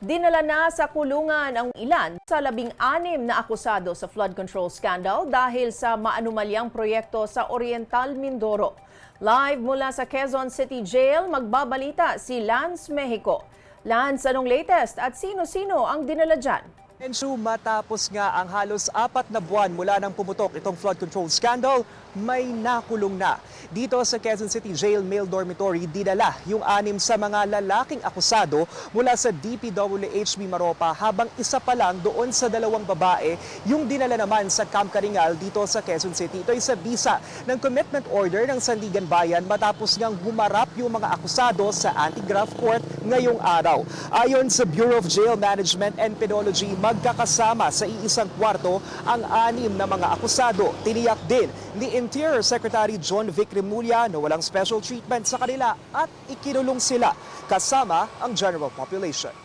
Dinala na sa kulungan ang ilan sa labing-anim na akusado sa flood control scandal dahil sa maanumalyang proyekto sa Oriental Mindoro. Live mula sa Quezon City Jail, magbabalita si Lance Mexico. Lance, anong latest at sino-sino ang dinala dyan? Ensu, matapos nga ang halos apat na buwan mula nang pumutok itong flood control scandal, may nakulong na. Dito sa Quezon City Jail Male Dormitory, dinala yung anim sa mga lalaking akusado mula sa DPWHB Maropa habang isa pa lang doon sa dalawang babae yung dinala naman sa Camp Karingal dito sa Quezon City. Ito ay sa bisa ng commitment order ng Sandigan Bayan matapos ngang humarap yung mga akusado sa anti-graft court ngayong araw. Ayon sa Bureau of Jail Management and Penology, magkakasama sa iisang kwarto ang anim na mga akusado. Tiniyak din ni Interior Secretary John Vic Remulla na walang special treatment sa kanila at ikinulong sila kasama ang general population.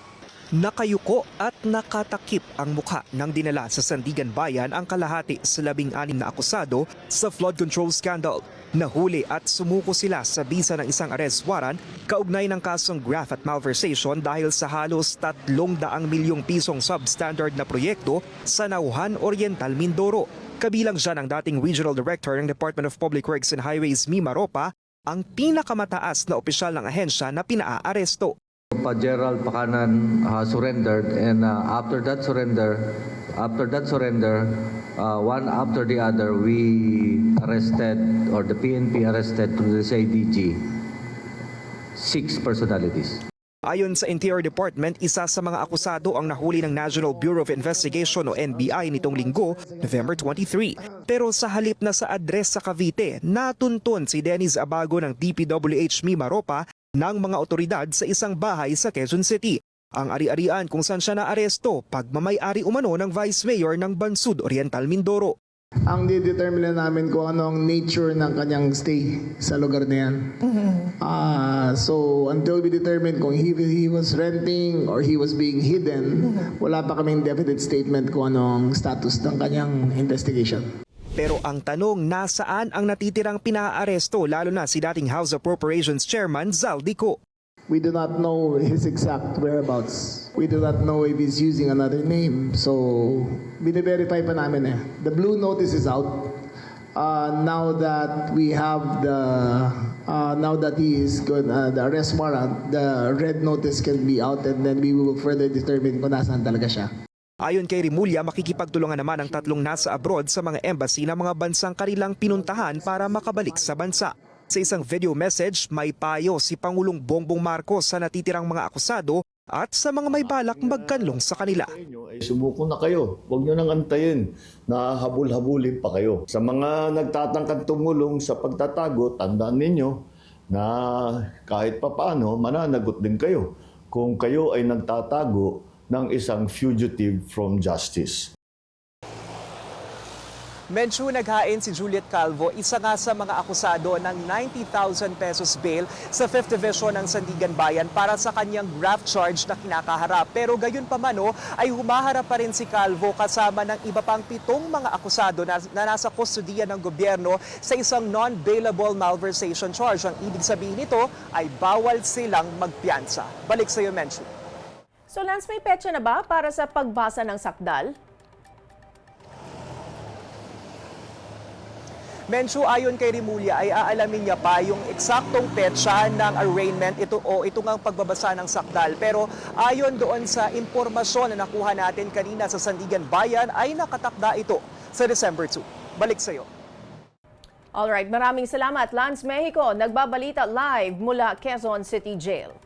Nakayuko at nakatakip ang mukha ng dinala sa Sandigan Bayan ang kalahati sa labing-anim na akusado sa flood control scandal. Nahuli at sumuko sila sa bisa ng isang arrest warrant kaugnay ng kasong graft at malversation dahil sa halos 300 milyong pisong substandard na proyekto sa Nauhan Oriental, Mindoro. Kabilang siya ng dating Regional Director ng Department of Public Works and Highways, Mima Ropa, ang pinakamataas na opisyal ng ahensya na pinaaresto. Pa Gerald Pakanan uh, surrendered and uh, after that surrender after that surrender uh, one after the other we arrested or the PNP arrested through the CIDG six personalities. Ayon sa Interior Department, isa sa mga akusado ang nahuli ng National Bureau of Investigation o NBI nitong linggo, November 23. Pero sa halip na sa address sa Cavite, natuntun si Dennis Abago ng DPWH Mimaropa ng mga otoridad sa isang bahay sa Quezon City. Ang ari-arian kung saan siya naaresto pagmamayari umano ng Vice Mayor ng Bansud Oriental Mindoro. Ang didetermine namin kung ano ang nature ng kanyang stay sa lugar na yan. Ah, so, until we determine kung he, he was renting or he was being hidden, wala pa kaming definite statement kung anong status ng kanyang investigation. Pero ang tanong, nasaan ang natitirang pinaaresto lalo na si dating House Appropriations Chairman Zaldico? We do not know his exact whereabouts. We do not know if he's using another name. So, bine-verify pa namin eh. The blue notice is out. Uh, now that we have the, uh, now that he is good, uh, the arrest warrant, the red notice can be out and then we will further determine kung nasaan talaga siya. Ayon kay Rimulya, makikipagtulungan naman ang tatlong nasa abroad sa mga embassy ng mga bansang kanilang pinuntahan para makabalik sa bansa. Sa isang video message, may payo si Pangulong Bongbong Marcos sa natitirang mga akusado at sa mga may balak magkanlong sa kanila. sumuko na kayo. Huwag nyo nang antayin na habul-habulin pa kayo. Sa mga nagtatangkang tumulong sa pagtatago, tandaan ninyo na kahit papaano mananagot din kayo kung kayo ay nagtatago ng isang fugitive from justice. Medyo naghain si Juliet Calvo, isa nga sa mga akusado ng 90,000 pesos bail sa 5th Division ng Sandigan Bayan para sa kanyang graft charge na kinakaharap. Pero gayon pa man oh, ay humaharap pa rin si Calvo kasama ng iba pang pitong mga akusado na, na nasa kustodiya ng gobyerno sa isang non-bailable malversation charge. Ang ibig sabihin nito ay bawal silang magpiyansa. Balik sa iyo, Menchu. So Lance, may petsa na ba para sa pagbasa ng sakdal? Mensu ayon kay Rimulya ay aalamin niya pa yung eksaktong petsa ng arraignment ito o ito ngang pagbabasa ng sakdal. Pero ayon doon sa impormasyon na nakuha natin kanina sa Sandigan Bayan ay nakatakda ito sa December 2. Balik sa iyo. Alright, maraming salamat Lance Mexico, nagbabalita live mula Quezon City Jail.